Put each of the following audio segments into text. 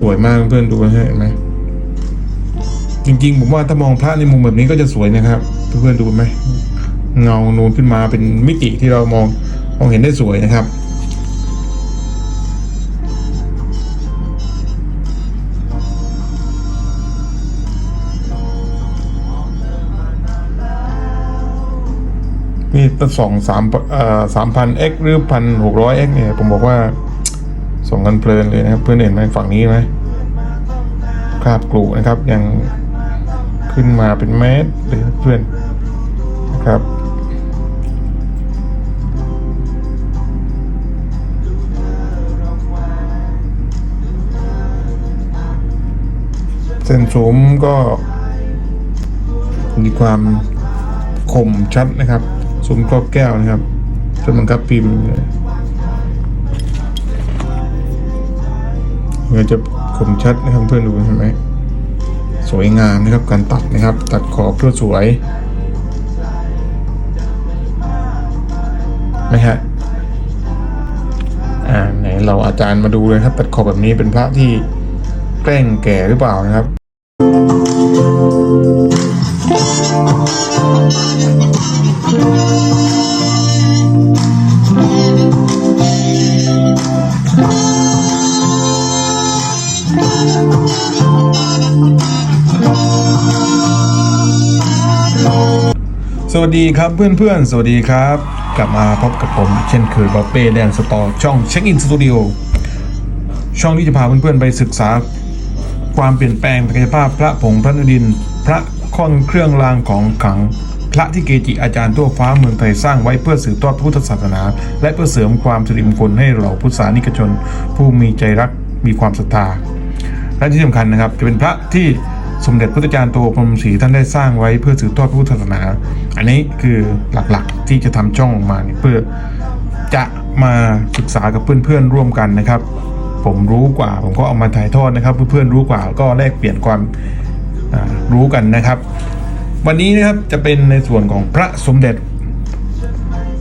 สวยมากเพื่อนดูนะฮะเห็นไหมจริงๆผมว่าถ้ามองพระในมุมแบบนี้ก็จะสวยนะครับเพื่อนๆดูไหมเงานูนขึ้นมาเป็นมิติที่เรามองมองเห็นได้สวยนะครับนี่ตั้งสองสามเอ่อสามพันเอ็กหรือพันหกร้อยเอ็กเนี่ยผมบอกว่า ส่งกันเพลินเลยนะครับ เพื่อนเห็นไหมฝั่งนี้ไหมคราบกลูนะครับ ยังขึ้นมาเป็นเมตรเลยเพื่อนนะครับเส้นสูมก็มีความคมชัดนะครับสูมครอบแก้วนะครับจนบังคับพิมพ์เลย เพื่อจะคมชัดนะครับเพื่อนดูเห็นไหมสวยงามนะครับการตัดนะครับ ตัดขอบเพื่อสวยไหมฮะอ่าไหนเราอาจารย์มาดูเลยครับ ตัดขอบแบบนี้เป็นพระที่แกล้งแก่หรือเปล่านะครับ สวัสดีครับเพื่อนๆ สวัสดีครับ กลับมาพบกับผมเช่นเคยบ๊อบเป้แดนสตอร์ช่องเช็คอินสตูดิโอช่องที่จะพาเพื่อนๆ ไปศึกษา ความเปลี่ยนแปลงทางกายภาพพระผงพระนดิน พระค่อนเครื่องรางของขลัง พระที่เกจิอาจารย์ทั่วฟ้าเมืองไทยสร้างไว้เพื่อสืบทอดพุทธศาสนา และเพื่อเสริมความสิริมงคลให้เหล่าพุทธศาสนิกชน ผู้มีใจรักมีความศรัทธา และที่สำคัญนะครับ จะเป็นพระที่สมเด็จพระจารย์โตพรมศรีท่านได้สร้างไว้เพื่อสืบทอดพระพุทธศาสนา อันนี้คือหลักๆที่จะทำช่องออกมาเพื่อจะมาศึกษากับเพื่อนๆร่วมกันนะครับ ผมรู้กว่า ผมก็เอามาถ่ายทอดนะครับ เพื่อนๆรู้กว่าก็แลกเปลี่ยนความรู้กันนะครับ วันนี้นะครับจะเป็นในส่วนของพระสมเด็จ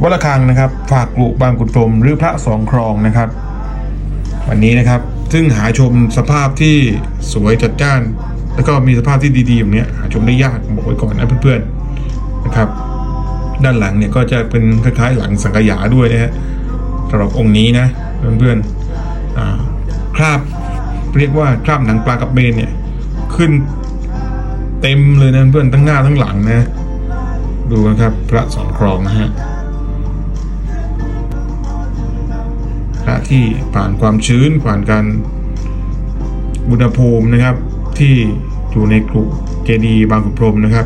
วัดระฆังนะครับ ฝากกลุบางกุฎพรมหรือพระสองครองนะครับ วันนี้นะครับ ซึ่งหาชมสภาพที่สวยจัดจ้าน แล้วก็มีสภาพที่ดีๆอย่างเนี้ยหาชมได้ยากบอกไว้ก่อนนะเพื่อนๆนะครับ ด้านหลังเนี่ยก็จะเป็นคล้ายๆหลังสังกยาด้วยนะฮะสำหรับองค์นี้นะเพื่อนๆคราบเรียกว่าคราบหนังปลากระเบนเนี่ยขึ้นเต็มเลยนะเพื่อนทั้งหน้าทั้งหลังนะ ดูนะครับพระสองครองนะฮะะที่ผ่านความชื้นผ่านการอุณหภูมินะครับที่อยู่ในกรุเจดีบางขุนพรมนะครับ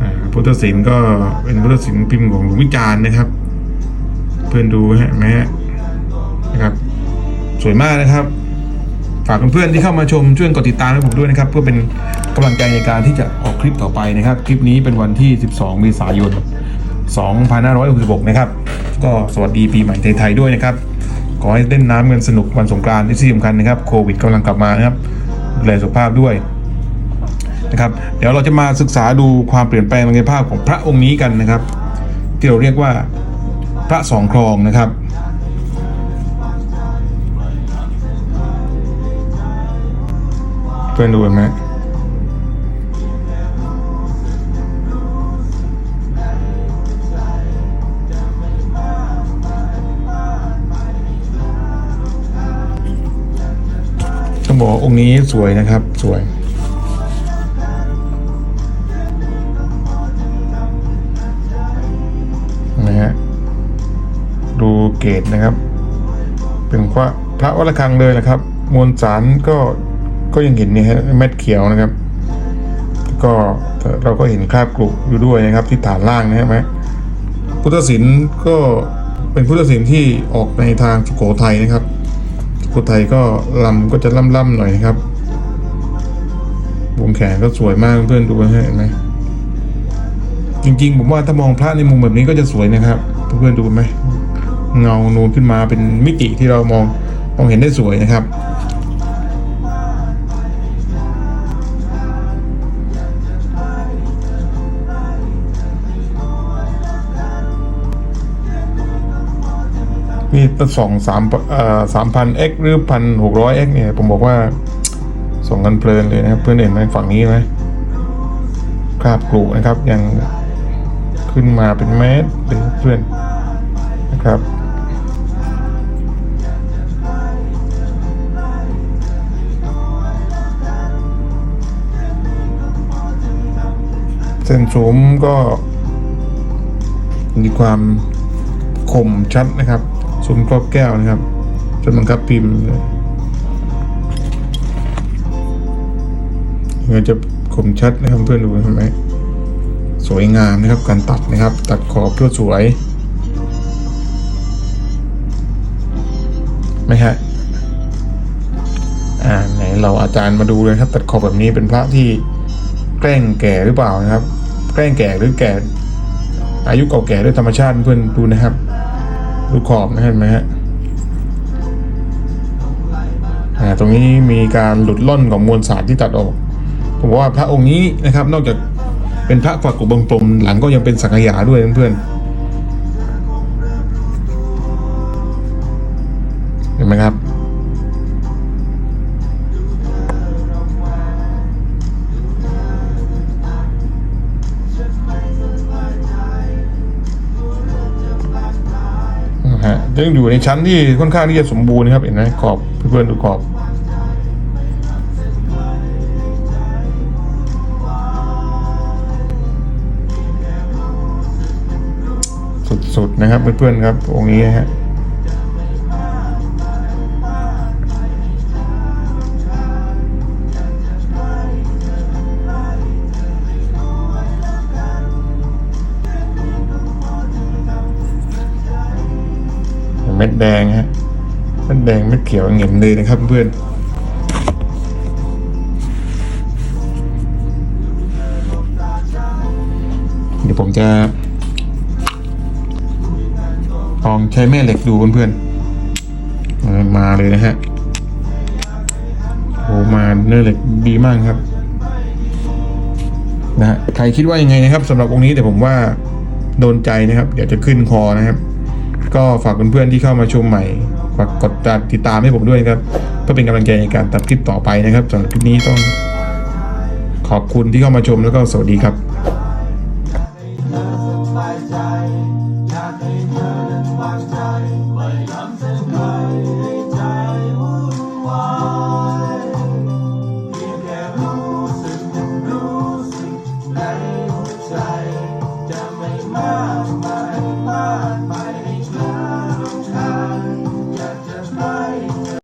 อ่าพุทธศิลป์ก็เป็นพุทธศิลป์พิมพ์ของหลวงวิจารณ์นะครับ เพื่อนดูฮะเห็นไหมฮะนะครับ สวยมากนะครับ ฝากเพื่อนๆที่เข้ามาชมช่วยกดติดตามให้ผมด้วยนะครับ เพื่อเป็นกำลังใจในการที่จะออกคลิปต่อไปนะครับ คลิปนี้เป็นวันที่ 12 เมษายน 2566 นะครับ ก็สวัสดีปีใหม่ไทยๆด้วยนะครับ ขอให้เล่นน้ำเงินสนุกวันสงกรานต์ที่สำคัญนะครับโควิดกำลังกลับมานะครับดูแลสุขภาพด้วยนะครับ เดี๋ยวเราจะมาศึกษาดูความเปลี่ยนแปลงทางกายภาพของพระองค์นี้กันนะครับ ที่เราเรียกว่าพระสองครองนะครับเพื่อนดูเห็นไหม ต้องบอกองค์นี้สวยนะครับสวย นะฮะ ดูเกตนะครับ เป็นพระพระวัดระฆังเลยนะครับ มวลสารก็ก็ยังเห็นนี่ฮะเม็ดเขียวนะครับ ก็เราก็เห็นคราบกรุอยู่ด้วยนะครับ ที่ฐานล่างนะฮะพุทธศิลป์ก็เป็นพุทธศิลป์ที่ออกในทางสุโขทัยนะครับ สุโขทัยก็ลำก็จะล่ำๆหน่อยครับ วงแขนก็สวยมากเพื่อนดูนะฮะเห็นไหมจริงๆ ผมว่าถ้ามองพระในมุมแบบนี้ก็จะสวยนะครับเพื่อนๆดูไหมเงานูนขึ้นมาเป็นมิติที่เรามองมองเห็นได้สวยนะครับ นี่ตั้งสองสามเอ่อสามพันเอ็กหรือพันหกร้อยเอ็กเนี่ย ผมบอกว่าส่งกันเพลินเลยนะครับ เพื่อนเห็นไหมฝั่งนี้ไหมคราบกรุนะครับ ยังขึ้นมาเป็นเมตรเลยเพื่อนนะครับเส้นสูมก็มีความคมชัดนะครับ สมครอบแก้วนะครับจนบังคับพิมพ์เลยเงจะคมชัดนะครับเพื่อนดูเห็นไหมสวยงามนะครับการตัดนะครับ ตัดขอบเพื่อสวยไหมฮะอ่าไหนเราอาจารย์มาดูเลยครับ ตัดขอบแบบนี้เป็นพระที่แกล้งแก่หรือเปล่านะครับ แกล้งแก่หรือแก่ อายุเก่าแก่ด้วยธรรมชาติเพื่อนดูนะครับ ดูขอบนะเห็นไหมฮะตรงนี้มีการหลุดล่อนของมวลสารที่ตัดออก ผมว่าพระองค์นี้นะครับ นอกจากเป็นพระฝักกุบังปลมหลังก็ยังเป็นสังขยาด้วยเพื่อนๆเห็นไหมครับ ยังอยู่ในชั้นที่ค่อนข้างที่จะสมบูรณ์นะครับเห็นไหมขอบเพื่อนๆดูขอบสุดๆนะครับเพื่อนๆครับองค์นี้ฮะ ม็ดแดงฮะเม็ดแดงเม็ดเขียวเงียบเลยนะครับเพื่อนเดี๋ยวผมจะลองใช้แม่เหล็กดูเพื่อนๆมาเลยนะฮะโอ้มาเนื้อเหล็กดีมากครับนะฮะใครคิดว่ายังไงนะครับสำหรับองค์นี้แต่ผมว่าโดนใจนะครับ เดี๋ยวจะขึ้นคอนะครับ ก็ฝากเพื่อนๆที่เข้ามาชมใหม่ ฝากกดติดตามให้ผมด้วยครับเพื่อเป็นกำลังใจในการตัดคลิปต่อไปนะครับสำหรับคลิปนี้ต้องขอบคุณที่เข้ามาชมแล้วก็สวัสดีครับ